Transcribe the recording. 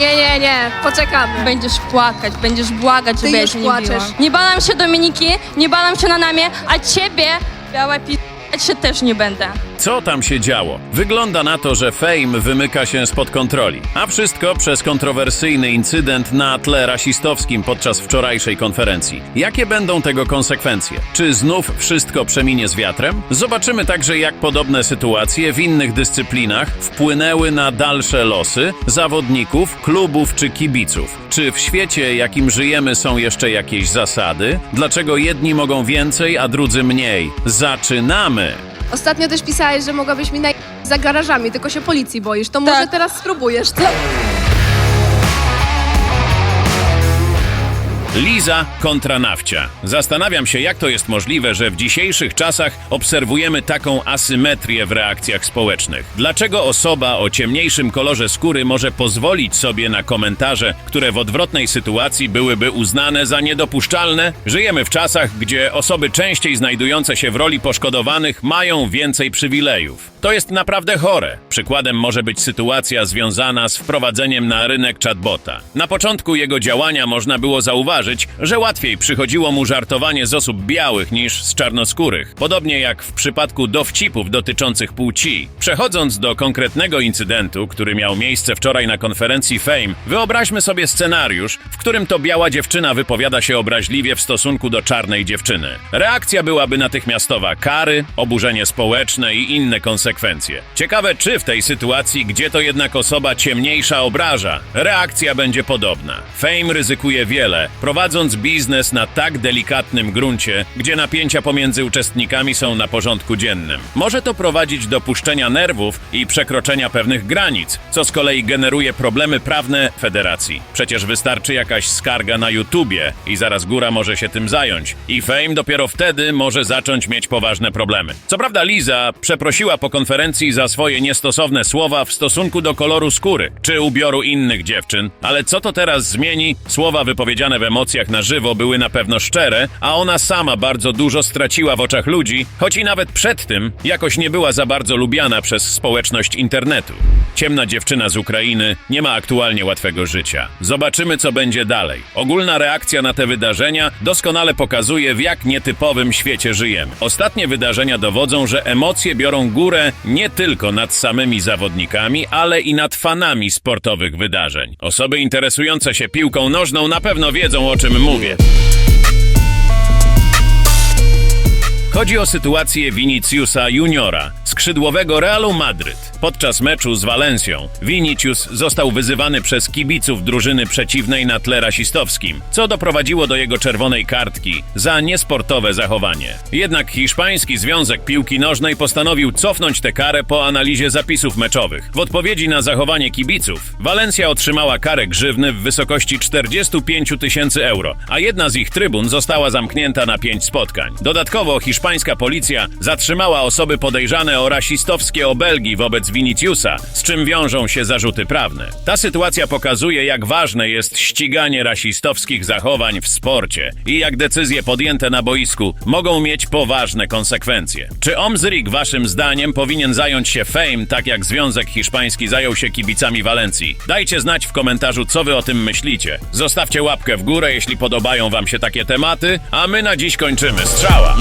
Nie, nie, nie, poczekamy. Będziesz płakać, będziesz błagać, żeby ja już cię nie płaczesz. biła. Nie balam się Dominiki, nie balam się na namie, a ciebie, białe pi... się też nie będę. Co tam się działo? Wygląda na to, że Fame wymyka się spod kontroli. A wszystko przez kontrowersyjny incydent na tle rasistowskim podczas wczorajszej konferencji. Jakie będą tego konsekwencje? Czy znów wszystko przeminie z wiatrem? Zobaczymy także, jak podobne sytuacje w innych dyscyplinach wpłynęły na dalsze losy zawodników, klubów czy kibiców. Czy w świecie, jakim żyjemy, są jeszcze jakieś zasady? Dlaczego jedni mogą więcej, a drudzy mniej? Zaczynamy! Ostatnio też pisałeś, że mogłabyś mi naj... za garażami, tylko się policji boisz. To może Tak. teraz spróbujesz, co? Liza kontra nafcia. Zastanawiam się, jak to jest możliwe, że w dzisiejszych czasach obserwujemy taką asymetrię w reakcjach społecznych. Dlaczego osoba o ciemniejszym kolorze skóry może pozwolić sobie na komentarze, które w odwrotnej sytuacji byłyby uznane za niedopuszczalne? Żyjemy w czasach, gdzie osoby częściej znajdujące się w roli poszkodowanych mają więcej przywilejów. To jest naprawdę chore. Przykładem może być sytuacja związana z wprowadzeniem na rynek chatbota. Na początku jego działania można było zauważyć, że łatwiej przychodziło mu żartowanie z osób białych niż z czarnoskórych. Podobnie jak w przypadku dowcipów dotyczących płci. Przechodząc do konkretnego incydentu, który miał miejsce wczoraj na konferencji Fame, wyobraźmy sobie scenariusz, w którym to biała dziewczyna wypowiada się obraźliwie w stosunku do czarnej dziewczyny. Reakcja byłaby natychmiastowa kary, oburzenie społeczne i inne konsekwencje. Ciekawe, czy w tej sytuacji, gdzie to jednak osoba ciemniejsza obraża, reakcja będzie podobna. Fame ryzykuje wiele, prowadząc biznes na tak delikatnym gruncie, gdzie napięcia pomiędzy uczestnikami są na porządku dziennym. Może to prowadzić do puszczenia nerwów i przekroczenia pewnych granic, co z kolei generuje problemy prawne federacji. Przecież wystarczy jakaś skarga na YouTubie i zaraz góra może się tym zająć. I Fame dopiero wtedy może zacząć mieć poważne problemy. Co prawda Liza przeprosiła po konferencji za swoje niestosowne słowa w stosunku do koloru skóry czy ubioru innych dziewczyn, ale co to teraz zmieni? Słowa wypowiedziane w emocjach na żywo były na pewno szczere, a ona sama bardzo dużo straciła w oczach ludzi, choć i nawet przed tym jakoś nie była za bardzo lubiana przez społeczność internetu. Ciemna dziewczyna z Ukrainy nie ma aktualnie łatwego życia. Zobaczymy, co będzie dalej. Ogólna reakcja na te wydarzenia doskonale pokazuje, w jak nietypowym świecie żyjemy. Ostatnie wydarzenia dowodzą, że emocje biorą górę nie tylko nad samymi zawodnikami, ale i nad fanami sportowych wydarzeń. Osoby interesujące się piłką nożną na pewno wiedzą, o czym mówię. Chodzi o sytuację Viniciusa Juniora, skrzydłowego Realu Madryt. Podczas meczu z Walencją Vinicius został wyzywany przez kibiców drużyny przeciwnej na tle rasistowskim, co doprowadziło do jego czerwonej kartki za niesportowe zachowanie. Jednak hiszpański Związek Piłki Nożnej postanowił cofnąć tę karę po analizie zapisów meczowych. W odpowiedzi na zachowanie kibiców Walencja otrzymała karę grzywny w wysokości 45 tysięcy euro, a jedna z ich trybun została zamknięta na pięć spotkań. Dodatkowo hiszpańska policja zatrzymała osoby podejrzane o rasistowskie obelgi wobec Viniciusa, z czym wiążą się zarzuty prawne. Ta sytuacja pokazuje, jak ważne jest ściganie rasistowskich zachowań w sporcie i jak decyzje podjęte na boisku mogą mieć poważne konsekwencje. Czy Omzrik waszym zdaniem powinien zająć się Fame, tak jak Związek Hiszpański zajął się kibicami Walencji? Dajcie znać w komentarzu, co wy o tym myślicie. Zostawcie łapkę w górę, jeśli podobają wam się takie tematy, a my na dziś kończymy. Strzała!